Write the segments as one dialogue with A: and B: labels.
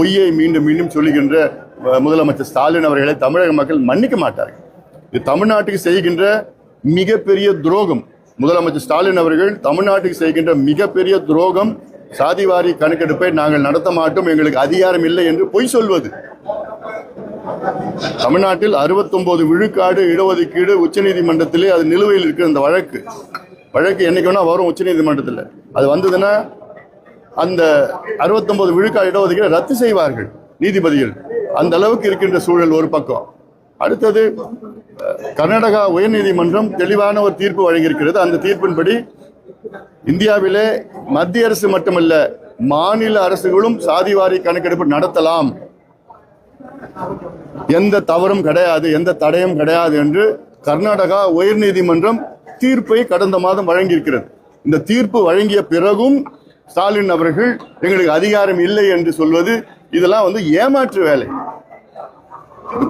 A: பொய்யை மீண்டும் மீண்டும் சொல்லுகின்ற முதலமைச்சர் ஸ்டாலின் அவர்களை தமிழக மக்கள் மன்னிக்க மாட்டார்கள். இது தமிழ்நாட்டுக்கு செய்கின்ற மிகப்பெரிய துரோகம். முதலமைச்சர் ஸ்டாலின் அவர்கள் தமிழ்நாட்டுக்கு செய்கின்ற மிகப்பெரிய துரோகம். சாதிவாரி கணக்கெடுப்பை நாங்கள் நடத்த மாட்டோம். எங்களுக்கு அதிகாரம் இல்லை என்று பொய் சொல்வது. தமிழ்நாட்டில் 69 விழுக்காடு இடஒதுக்கீடு உச்சநீதிமன்றத்திலே அது நிலுவையில் இருக்கிற அந்த வழக்கு. வழக்கு என்னைக்கு வேணா வரும் உச்சநீதிமன்றத்தில். அது வந்ததுன்னா அந்த 69 விழுக்காடு இடஒதுக்கீடு ரத்து செய்வார்கள் நீதிபதிகள். அந்த அளவுக்கு இருக்கின்ற சூழல் ஒரு பக்கம். அடுத்தது கர்நாடகா உயர்நீதிமன்றம் தெளிவான ஒரு தீர்ப்பு வழங்கியிருக்கிறது. அந்த தீர்ப்பின்படி இந்தியாவிலே மத்திய அரசு மட்டுமல்ல மாநில அரசுகளும் சாதிவாரி கணக்கெடுப்பு நடத்தலாம். எந்த தவறும் கிடையாது எந்த தடையும் கிடையாது என்று கர்நாடகா உயர்நீதிமன்றம் தீர்ப்பை கடந்த மாதம் வழங்கியிருக்கிறது. இந்த தீர்ப்பு வழங்கிய பிறகும் ஸ்டாலின் அவர்கள் எங்களுக்கு அதிகாரம் இல்லை என்று சொல்வது இதெல்லாம் வந்து ஏமாற்று வேலை.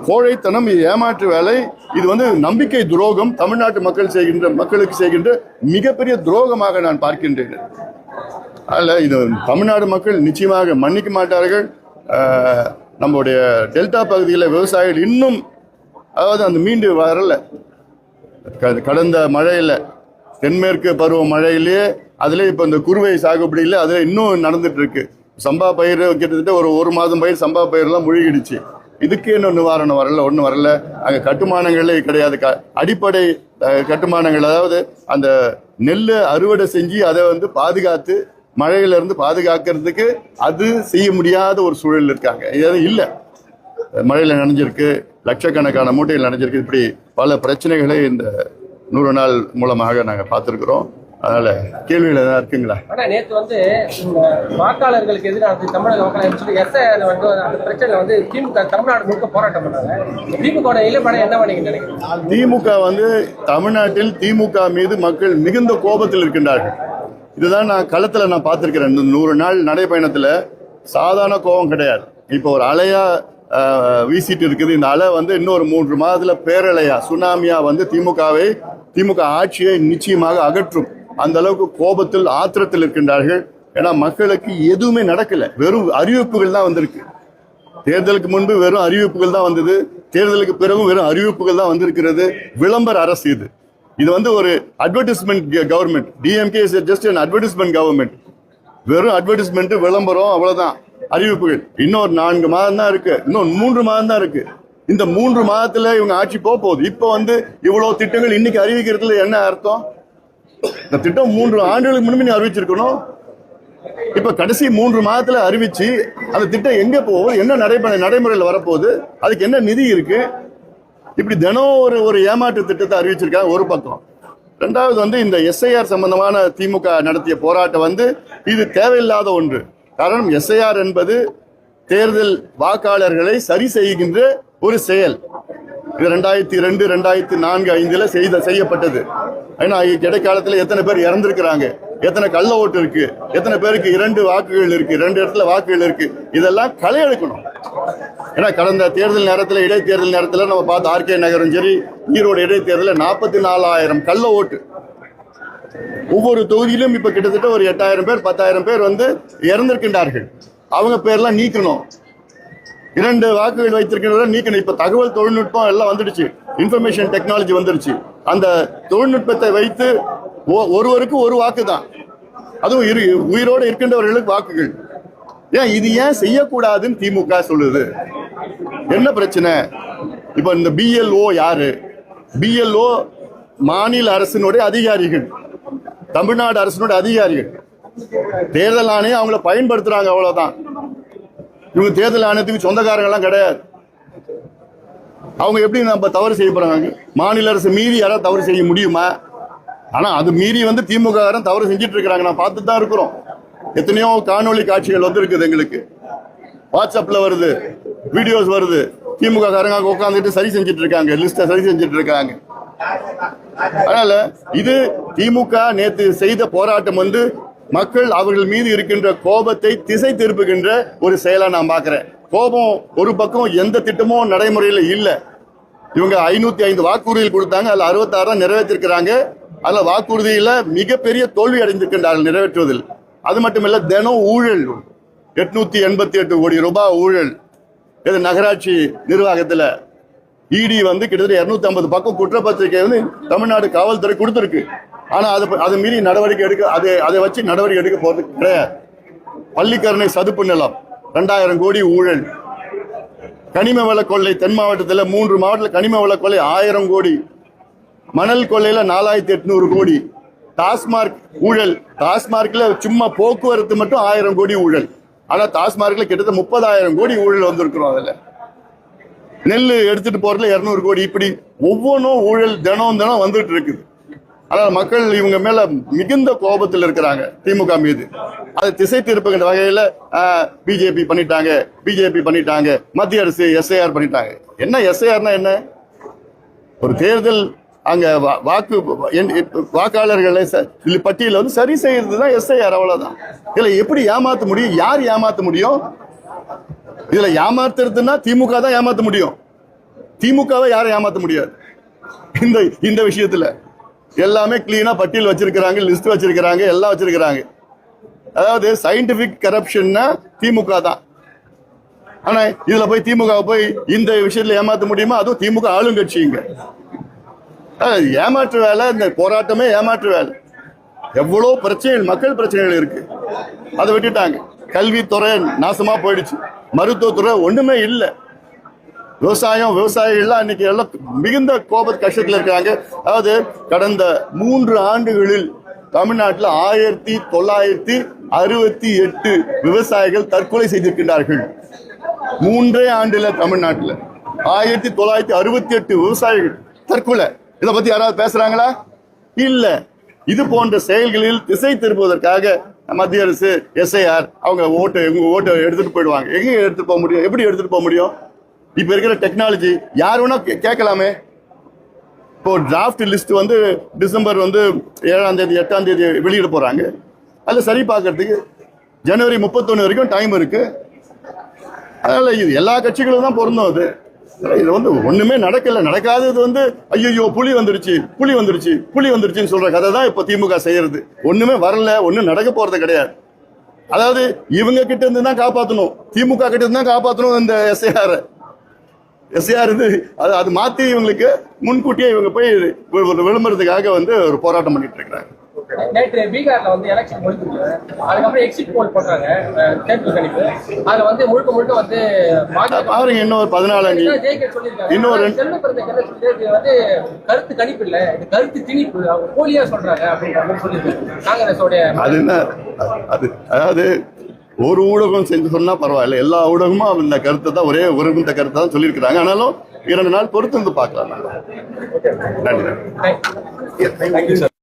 A: கோழைத்தனம் இது ஏமாற்று வேலை. இது வந்து நம்பிக்கை துரோகம் தமிழ்நாட்டு மக்கள் செய்கின்ற மக்களுக்கு செய்கின்ற மிகப்பெரிய துரோகமாக நான் பார்க்கின்றேன். அதில் இது தமிழ்நாடு மக்கள் நிச்சயமாக மன்னிக்க மாட்டார்கள். நம்முடைய டெல்டா பகுதியில் விவசாயிகள் இன்னும் அதாவது அந்த மீண்டு வரல. க- கடந்த மழையில் தென்மேற்கு பருவ மழையிலேயே அதில் இப்போ இந்த குறுவை சாகுபடியில் அதில் இன்னும் நடந்துட்டு இருக்கு சம்பா பயிர் கிட்டத்தட்ட ஒரு ஒரு மாதம் பயிர் சம்பா பயிரெலாம் முழுகிடுச்சு. இதுக்கு இன்னும் நிவாரணம் வரல ஒன்றும் வரல. அங்கே கட்டுமானங்களே கிடையாது. க அடிப்படை கட்டுமானங்கள் அதாவது அந்த நெல்லை அறுவடை செஞ்சு அதை வந்து பாதுகாத்து மழையில இருந்து பாதுகாக்கிறதுக்கு அது செய்ய முடியாத ஒரு சூழல் இருக்காங்க. இது இல்லை. மழையில் நனைஞ்சிருக்கு லட்சக்கணக்கான மூட்டையில் நனைஞ்சிருக்கு. இப்படி பல பிரச்சனைகளை இந்த நூறு நாள் மூலமாக நாங்கள் பார்த்துருக்குறோம். அதனால கேள்விகள் எதாவது இருக்குங்களா?
B: ஆனா நேத்து வந்து வாக்காளர்களுக்கு எதிராக தமிழக வாக்காளர் சொல்லி வந்து அந்த பிரச்சனை வந்து திமுக தமிழ்நாடு முழுக்க போராட்டம் பண்ணாங்க. திமுக நிலைப்பாடு என்ன நினைக்கிறீங்க?
A: திமுக வந்து தமிழ்நாட்டில் திமுக மீது மக்கள் மிகுந்த கோபத்தில் இருக்கின்றார்கள். இதுதான் நான் களத்தில் நான் பார்த்துருக்கிறேன். இந்த நூறு நாள் நடைப்பயணத்தில் சாதாரண கோபம் கிடையாது. இப்போ ஒரு அலையா ஆஹ், வீசிட்டு இருக்குது. இந்த அலை வந்து இன்னொரு மூன்று மாதத்துல பேரலையா சுனாமியா வந்து திமுகவை திமுக ஆட்சியை நிச்சயமாக அகற்றும். அந்த அளவுக்கு கோபத்தில் ஆத்திரத்தில் இருக்கின்றார்கள். ஏன்னா மக்களுக்கு எதுவுமே நடக்கல. வெறும் அறிவிப்புகள் தான் வந்திருக்கு. தேர்தலுக்கு முன்பு வெறும் அறிவிப்புகள் தான் வந்தது. தேர்தலுக்கு பிறகும் வெறும் அறிவிப்புகள் தான் வந்திருக்கிறது. விளம்பர அரசு இது. இது வந்து ஒரு advertisement government DMK is just an advertisement government வெறும் அட்வர்டைஸ்மெண்ட் விளம்பரம் அவ்வளவுதான். அறிவிப்புகள். இன்னொரு நான்கு மாதம் தான் இருக்கு. இன்னொரு மூன்று மாதம் தான் இருக்கு. இந்த மூன்று மாதத்துல இவங்க ஆட்சி போக போகுது. இப்போ வந்து இவ்வளவு திட்டங்கள் இன்னைக்கு அறிவிக்கிறதுல என்ன அர்த்தம்? இந்த திட்டம் மூன்று ஆண்டுகளுக்கு முன்பு நீ அறிவிச்சிருக்கணும். இப்ப கடைசி மூன்று மாதத்துல அறிவிச்சு அந்த திட்டம் எங்க போகும் என்ன நடைமுறை நடைமுறையில் வரப்போகுது அதுக்கு என்ன நிதி இருக்கு? இப்படி தினம் ஒரு ஒரு ஏமாற்று திட்டத்தை அறிவிச்சிருக்காங்க ஒரு பக்கம். ரெண்டாவது வந்து இந்த எஸ்ஐஆர் சம்பந்தமான திமுக நடத்திய போராட்டம் வந்து இது தேவையில்லாத ஒன்று. காரணம் எஸ்ஐஆர் என்பது தேர்தல் வாக்காளர்களை சரி செய்கின்ற ஒரு செயல். இது ரெண்டாயிரத்தி ரெண்டு ரெண்டாயிரத்தி நான்கு ஐந்துல செய்த செய்யப்பட்டது. ஏன்னா இடைக்காலத்தில் எத்தனை பேர் இறந்துருக்கிறாங்க? எத்தனை கள்ள ஓட்டு இருக்கு? எத்தனை பேருக்கு இரண்டு வாக்குகள் இருக்கு? ரெண்டு இடத்துல வாக்குகள் இருக்கு? இதெல்லாம் களை எடுக்கணும். ஏன்னா கடந்த தேர்தல் நேரத்தில் இடைத்தேர்தல் நேரத்தில் நம்ம பார்த்த ஆர்கே நகரும் சரி ஈரோடு இடைத்தேர்தலில் நாற்பத்தி நாலாயிரம் கள்ள ஓட்டு. ஒவ்வொரு தொகுதியிலும் இப்போ கிட்டத்தட்ட ஒரு எட்டாயிரம் பேர் பத்தாயிரம் பேர் வந்து இறந்திருக்கின்றார்கள். அவங்க பேர்லாம் நீக்கணும். இரண்டு வாக்குகள் வைத்திருக்கிறத நீக்கணும். இப்ப தகவல் தொழில்நுட்பம் எல்லாம் வந்துடுச்சு. இன்ஃபர்மேஷன் டெக்னாலஜி வந்துடுச்சு. அந்த தொழில்நுட்பத்தை வைத்து ஒருவருக்கு ஒரு வாக்கு தான் அதுவும் இரு உயிரோடு இருக்கின்றவர்களுக்கு வாக்குகள். ஏன் இது ஏன் செய்யக்கூடாதுன்னு திமுக சொல்லுது? என்ன பிரச்சனை? இப்போ இந்த பிஎல்ஓ யாரு? பிஎல்ஓ மாநில அரசினுடைய அதிகாரிகள். தமிழ்நாடு அரசினுடைய அதிகாரிகள். தேர்தல் ஆணையம் அவங்கள பயன்படுத்துறாங்க அவ்வளவுதான். இவங்க தேர்தல் ஆணையத்துக்கு சொந்தக்காரங்கெல்லாம் கிடையாது. அவங்க எப்படி நம்ம தவறு செய்ய போறாங்க? மாநில அரசு மீறி யாராவது தவறு செய்ய முடியுமா? ஆனா அது மீறி வந்து திமுக தவறு செஞ்சுட்டு இருக்கிறாங்க நான் பார்த்து தான் இருக்கிறோம். எத்தனையோ காணொலி காட்சிகள் வந்து இருக்குது எங்களுக்கு. வாட்ஸ்அப்ல வருது வீடியோஸ் வருது. திமுக காரங்க உட்காந்துட்டு சரி செஞ்சுட்டு இருக்காங்க லிஸ்ட்டை சரி செஞ்சுட்டு இருக்காங்க அதனால இது திமுக நேற்று செய்த போராட்டம் வந்து மக்கள் அவர்கள் மீது இருக்கின்ற கோபத்தை திசை திருப்புகின்ற ஒரு செயலா நான் பார்க்குறேன். கோபம் ஒரு பக்கம் எந்த திட்டமும் நடைமுறையில் இல்ல. இவங்க ஐநூத்தி ஐந்து வாக்குறுதியில் கொடுத்தாங்க அதுல அறுபத்தாறு நிறைவேற்றிருக்கிறாங்க. அதுல வாக்குறுதியில மிகப்பெரிய தோல்வி அடைந்திருக்கின்றார்கள் நிறைவேற்றுவதில். அது மட்டுமல்ல தினம் ஊழல். எட்நூத்தி எண்பத்தி எட்டு கோடி ரூபாய் ஊழல். இது நகராட்சி நிர்வாகத்துல இடி வந்து கிட்டத்தட்ட இருநூத்தி ஐம்பது பக்கம் குற்றப்பத்திரிகை வந்து தமிழ்நாடு காவல்துறை கொடுத்துருக்கு. ஆனால் அது அதை மீறி நடவடிக்கை எடுக்க அதை அதை வச்சு நடவடிக்கை எடுக்க போறது கிடையாது. பள்ளிக்கரணை சதுப்பு நிலம் ரெண்டாயிரம் கோடி ஊழல். கனிம வள கொள்ளை தென் மாவட்டத்தில் மூன்று மாவட்டத்தில் கனிம வள கொள்ளை ஆயிரம் கோடி. மணல் கொள்ளையில் நாலாயிரத்தி எட்நூறு கோடி. டாஸ்மார்க் ஊழல் டாஸ்மார்க்கில் சும்மா போக்குவரத்து மட்டும் ஆயிரம் கோடி ஊழல். ஆனால் டாஸ்மார்க்கில் கிட்டத்தட்ட முப்பதாயிரம் கோடி ஊழல் வந்திருக்கிறோம் அதில். நெல் எடுத்துகிட்டு போகிறதுல இரநூறு கோடி. இப்படி ஒவ்வொன்றும் ஊழல் தினம் தினம் வந்துட்டு இருக்குது. ஆனால் மக்கள் இவங்க மேல மிகுந்த கோபத்தில் இருக்கிறாங்க திமுக மீது. அது திசை திருப்புகின்ற வகையில பிஜேபி பண்ணிட்டாங்க பிஜேபி பண்ணிட்டாங்க மத்திய அரசு எஸ்ஐஆர் பண்ணிட்டாங்க. என்ன எஸ்ஐஆர்னா என்ன? ஒரு தேர்தல் அங்க வா- வாக்கு வாக்காளர்களை பட்டியல வந்து சரி செய்யறது தான் எஸ்ஐஆர் அவ்வளவுதான். இதுல எப்படி ஏமாத்த முடியும்? யார் ஏமாத்த முடியும்? இதுல ஏமாத்துறதுன்னா திமுக தான் ஏமாத்த முடியும். திமுகவை யாரும் ஏமாத்த முடியாது. இந்த இந்த விஷயத்துல. எல்லாமே கிளீனாக பட்டியல் வச்சிருக்கிறாங்க லிஸ்ட் வச்சிருக்கிறாங்க எல்லாம் வச்சிருக்கிறாங்க. அதாவது சயின்டிபிக் கரப்ஷன்னா திமுக தான். ஆனா இதுல போய் திமுக போய் இந்த விஷயத்துல ஏமாத்த முடியுமா? அதுவும் திமுக ஆளுங்கட்சிங்க. ஏமாற்று வேலை இந்த போராட்டமே ஏமாற்று வேலை. எவ்வளோ பிரச்சனைகள் மக்கள் பிரச்சனைகள் இருக்கு. அதை விட்டுட்டாங்க. கல்வித்துறை நாசமா போயிடுச்சு. மருத்துவத்துறை ஒண்ணுமே இல்லை. விவசாயம் விவசாயிகள்லாம் இன்னைக்கு எல்லாம் மிகுந்த கோப கஷ்டத்தில் இருக்கிறாங்க அதாவது கடந்த மூன்று ஆண்டுகளில் தமிழ்நாட்டில் ஆயிரத்தி தொள்ளாயிரத்தி அறுபத்தி எட்டு விவசாயிகள் தற்கொலை செய்திருக்கின்றார்கள். மூன்றே ஆண்டுல தமிழ்நாட்டில் ஆயிரத்தி தொள்ளாயிரத்தி அறுபத்தி எட்டு விவசாயிகள் தற்கொலை. இதை பத்தி யாராவது பேசுறாங்களா? இல்ல. இது போன்ற செயல்களில் திசை திருப்புவதற்காக மத்திய அரசு எஸ்ஐஆர் அவங்க ஓட்டு ஓட்டை எடுத்துட்டு போயிடுவாங்க. எங்க எடுத்துட்டு போக முடியும்? எப்படி எடுத்துட்டு போக முடியும்? இப்போ இருக்கிற டெக்னாலஜி யார் வேணா கேட்கலாமே. இப்போ டிராஃப்ட் லிஸ்ட் வந்து டிசம்பர் வந்து ஏழாம் தேதி எட்டாம் தேதி வெளியிட போறாங்க. அதில் சரி பார்க்கறதுக்கு ஜனவரி முப்பத்தொன்று வரைக்கும் டைம் இருக்கு. அதனால இது எல்லா கட்சிகளும் தான் பொருந்தும் அது. இது வந்து ஒண்ணுமே நடக்கல. நடக்காதது வந்து ஐயோ புலி வந்துருச்சு புலி வந்துருச்சு புலி வந்துருச்சுன்னு சொல்ற கதை தான் இப்போ திமுக செய்யறது. ஒண்ணுமே வரல ஒன்றும் நடக்க போறது கிடையாது. அதாவது இவங்க கிட்ட இருந்து தான் காப்பாற்றணும் திமுக கிட்ட இருந்து தான் காப்பாற்றணும் இந்த எஸ்ஐஆரை எஸ்ஐஆர் இது அது அது மாத்தி இவங்களுக்கு முன்கூட்டியே இவங்க போய் விளம்பரத்துக்காக வந்து ஒரு போராட்டம் பண்ணிட்டு இருக்கிறாங்க.
B: நேற்று பீகார்ல வந்து எலெக்ஷன் முடிஞ்சுது அதுக்கப்புறம் எக்ஸிட் போல் போட்டாங்க தேர்தல் கணிப்பு. அதுல வந்து முழுக்க முழுக்க வந்து
A: பாருங்க இன்னும் ஒரு
B: சொல்லியிருக்காங்க.
A: இன்னொரு
B: வந்து கருத்து கணிப்பு இல்ல. இது கருத்து திணிப்பு. அவங்க போலியா சொல்றாங்க அப்படின்ற மாதிரி சொல்லியிருக்காங்க. காங்கிரஸோடைய
A: அது என்ன? அது அதாவது ஒரு ஊடகம் செஞ்சு சொன்னா பரவாயில்ல. எல்லா ஊடகமும் இந்த கருத்தை தான் ஒரே ஒரு இந்த கருத்தை தான் சொல்லியிருக்கிறாங்க. ஆனாலும் இரண்டு நாள் பொறுத்து வந்து பார்க்கலாம். நன்றி
B: சார்